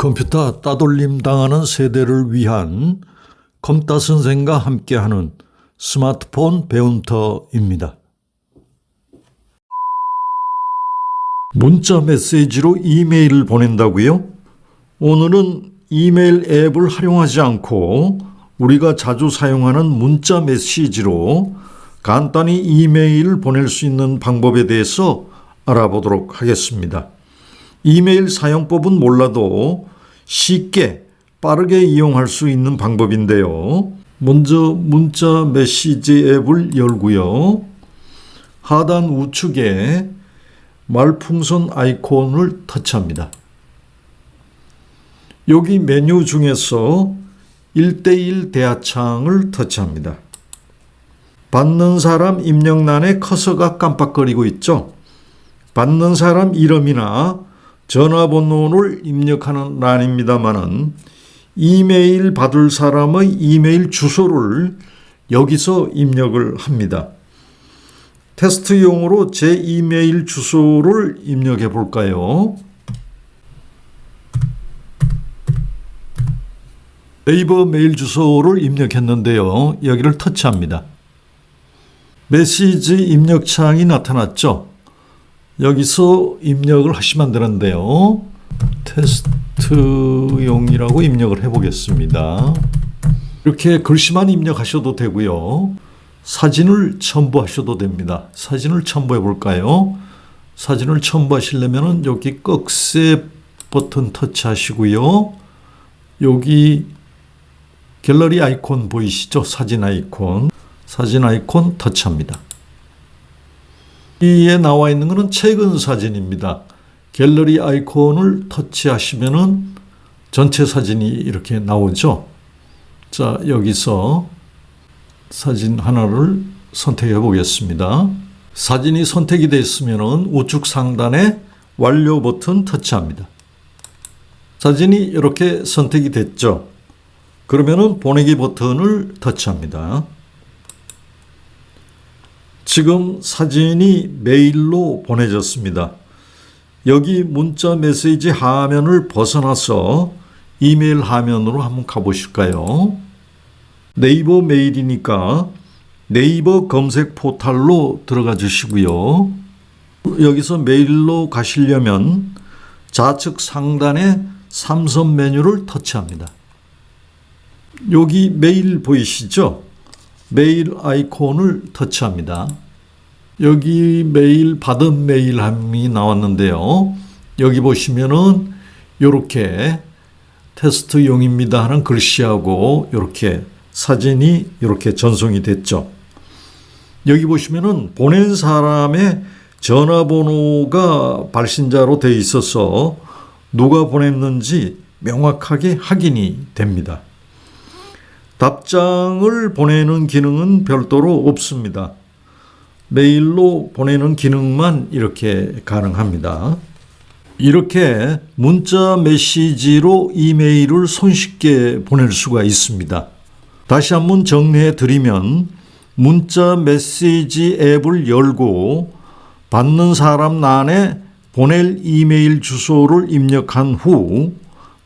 컴퓨터 따돌림 당하는 세대를 위한 컴따 선생과 함께하는 스마트폰 배움터입니다. 문자 메시지로 이메일을 보낸다고요? 오늘은 이메일 앱을 활용하지 않고 우리가 자주 사용하는 문자 메시지로 간단히 이메일을 보낼 수 있는 방법에 대해서 알아보도록 하겠습니다. 이메일 사용법은 몰라도 쉽게 빠르게 이용할 수 있는 방법인데요. 먼저 문자 메시지 앱을 열고요. 하단 우측에 말풍선 아이콘을 터치합니다. 여기 메뉴 중에서 1대1 대화창을 터치합니다. 받는 사람 입력란에 커서가 깜빡거리고 있죠. 받는 사람 이름이나 전화번호를 입력하는 란입니다만은 이메일 받을 사람의 이메일 주소를 여기서 입력을 합니다. 테스트용으로 제 이메일 주소를 입력해 볼까요? 네이버 메일 주소를 입력했는데요. 여기를 터치합니다. 메시지 입력창이 나타났죠. 여기서 입력을 하시면 되는데요. 테스트용이라고 입력을 해보겠습니다. 이렇게 글씨만 입력하셔도 되고요. 사진을 첨부하셔도 됩니다. 사진을 첨부해 볼까요? 사진을 첨부하시려면 여기 꺽쇠 버튼 터치하시고요. 여기 갤러리 아이콘 보이시죠? 사진 아이콘. 사진 아이콘 터치합니다. 여기에 나와 있는 것은 최근 사진입니다. 갤러리 아이콘을 터치하시면은 전체 사진이 이렇게 나오죠. 자, 여기서 사진 하나를 선택해 보겠습니다. 사진이 선택이 됐으면은 우측 상단에 완료 버튼 터치합니다. 사진이 이렇게 선택이 됐죠. 그러면은 보내기 버튼을 터치합니다. 지금 사진이 메일로 보내졌습니다. 여기 문자 메시지 화면을 벗어나서 이메일 화면으로 한번 가보실까요? 네이버 메일이니까 네이버 검색 포탈로 들어가 주시고요. 여기서 메일로 가시려면 좌측 상단에 삼선 메뉴를 터치합니다. 여기 메일 보이시죠? 메일 아이콘을 터치합니다. 여기 메일 받은 메일함이 나왔는데요. 여기 보시면은 이렇게 테스트용입니다 하는 글씨하고 이렇게 사진이 이렇게 전송이 됐죠. 여기 보시면은 보낸 사람의 전화번호가 발신자로 되어 있어서 누가 보냈는지 명확하게 확인이 됩니다. 답장을 보내는 기능은 별도로 없습니다. 메일로 보내는 기능만 이렇게 가능합니다. 이렇게 문자 메시지로 이메일을 손쉽게 보낼 수가 있습니다. 다시 한번 정리해 드리면 문자 메시지 앱을 열고 받는 사람 란에 보낼 이메일 주소를 입력한 후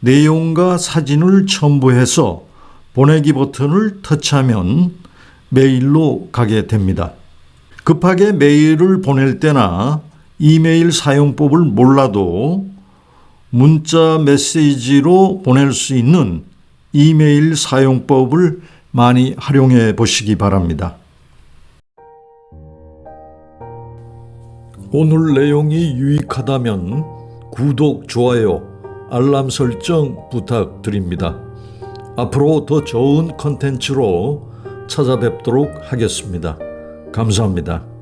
내용과 사진을 첨부해서 보내기 버튼을 터치하면 메일로 가게 됩니다. 급하게 메일을 보낼 때나 이메일 사용법을 몰라도 문자 메시지로 보낼 수 있는 이메일 사용법을 많이 활용해 보시기 바랍니다. 오늘 내용이 유익하다면 구독, 좋아요, 알람 설정 부탁드립니다. 앞으로 더 좋은 컨텐츠로 찾아뵙도록 하겠습니다. 감사합니다.